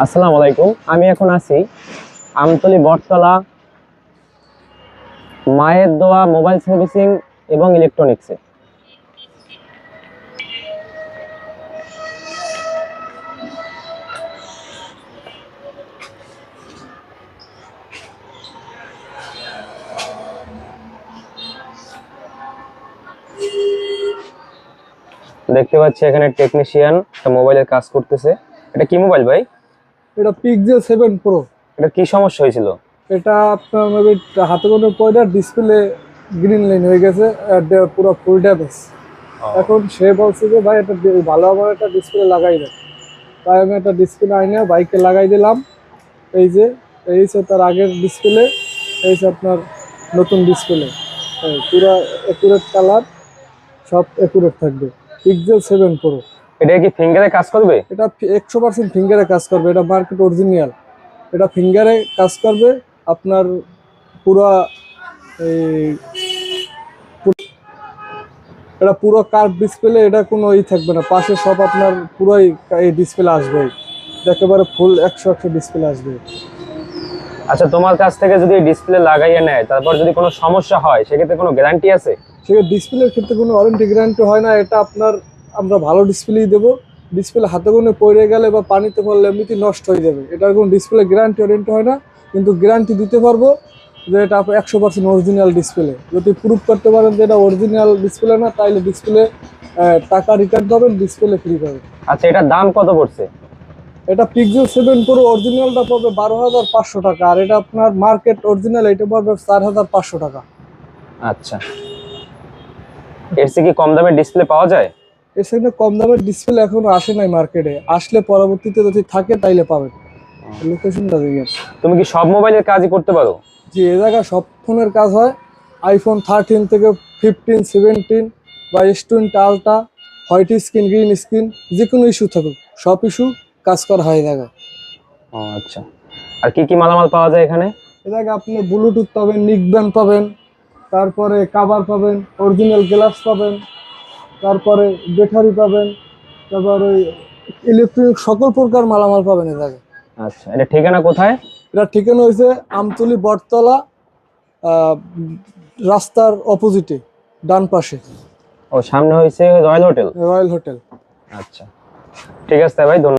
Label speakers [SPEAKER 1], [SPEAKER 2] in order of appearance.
[SPEAKER 1] আসসালামু আলাইকুম। আমি এখন আছি আমতলি বটতলা মায়ের দোয়া মোবাইল সার্ভিসিং এবং ইলেকট্রনিক্সে। দেখতে পাচ্ছি এখানে টেকনিশিয়ান মোবাইলের কাজ করতেছে। এটা কি মোবাইল ভাই?
[SPEAKER 2] এটা পিক্সেল সেভেন প্রো
[SPEAKER 1] এটা কি সমস্যা হয়েছিল?
[SPEAKER 2] এটা আপনার মেবি হাতে কোনো পয়দা ডিসপ্লে গ্রিন লাইন হয়ে গেছে পুরো ফুল ড্যামেজ এখন সে বলছে যে ভাই এটা ভালো আমার একটা ডিসপ্লে লাগাই দেয় তাই আমি একটা ডিসপ্লে আইনে বাইকে লাগাই দিলাম। এই যে এই হচ্ছে তার আগের ডিসপ্লে এই হচ্ছে আপনার নতুন ডিসপ্লে পুরো একুরেট কালার সব একুরেট থাকবে। পিক্সেল সেভেন প্রো
[SPEAKER 1] এটা কি ফিঙ্গারে কাজ করবে?
[SPEAKER 2] এটা একশো পার্সেন্ট ফিঙ্গারে কাজ করবে এটা মার্কেট অরিজিনাল এটা ফিঙ্গারে কাজ করবে আপনার পুরো এই এটা পুরো কার্ভ ডিসপ্লে এটা কোনো ই থাকবে না। পাশে সব আপনার পুরোই এই ডিসপ্লে আসবে। একেবারে ফুল একশো একশো ডিসপ্লে আসবে।
[SPEAKER 1] আচ্ছা তোমার কাছ থেকে যদি ডিসপ্লে লাগাইয়ে নেয় তারপর যদি কোনো সমস্যা হয় সেক্ষেত্রে কোনো গ্যারান্টি আছে?
[SPEAKER 2] সে ডিসপ্লের ক্ষেত্রে কোনো ওয়ারেন্টি গ্যারান্টি হয় না। এটা আপনার আমরা ভালো ডিসপ্লেই দেবো। ডিসপ্লে হাতে কোনো পড়ে গেলে বা পানিতে পড়লে এমনিতেই নষ্ট হয়ে যাবে। এটার কোনো ডিসপ্লে গ্যারান্টি ওয়ারেন্টি হয় না। কিন্তু গ্যারান্টি দিতে পারব যে এটা আপনার একশো পার্সেন্ট অরিজিনাল ডিসপ্লে যদি প্রুভ করতে পারেন যে এটা অরিজিনাল ডিসপ্লে না তাইলে ডিসপ্লে টাকা রিটার্ন পাবেন ডিসপ্লে ফ্রি পাবেন।
[SPEAKER 1] আচ্ছা এটার দাম কত পড়ছে?
[SPEAKER 2] এটা পিক্সেল সেভেন পুরো অরিজিনালটা পাবে বারো হাজার পাঁচশো টাকা। আর এটা আপনার মার্কেট অরিজিনাল এটা পাবে চার হাজার পাঁচশো টাকা।
[SPEAKER 1] আচ্ছা। এর থেকে কি কম দামে ডিসপ্লে পাওয়া যায়?
[SPEAKER 2] এর সঙ্গে কম দামের ডিসপ্লে এখনও আসে নাই মার্কেটে আসলে পরবর্তীতে যদি থাকে তাইলে পাবেন। লোকেশনটা দেখেন
[SPEAKER 1] তুমি কি সব মোবাইলের কাজই করতে পারো?
[SPEAKER 2] যে এ জায়গায় সব ফোনের কাজ হয়। আইফোন থার্টিন থেকে ফিফটিন সেভেন্টিন বা S twenty ultra white screen green screen যে কোনো ইস্যু থাকুক সব ইস্যু কাজ করা হয় এই জায়গায়।
[SPEAKER 1] ও আচ্ছা। আর কি কি মালামাল পাওয়া যায় এখানে?
[SPEAKER 2] এ জায়গায় আপনি ব্লুটুথ পাবেন নিক ব্যান্ড পাবেন তারপরে কাভার পাবেন অরিজিনাল গ্লাস পাবেন তারপরে বেটারি পাবেন তারপরে ইলেকট্রনিক সকল প্রকার মালামাল পাবেন এটাকে
[SPEAKER 1] আচ্ছা এটা ঠিকানা কোথায়?
[SPEAKER 2] এটা ঠিকানা হয়েছে আমতলি বটতলা রাস্তার অপোজিটে ডান পাশে।
[SPEAKER 1] ও সামনে হয়েছে রয়্যাল হোটেল?
[SPEAKER 2] Royal hotel.
[SPEAKER 1] আচ্ছা ঠিক আছে ভাই ধন্যবাদ।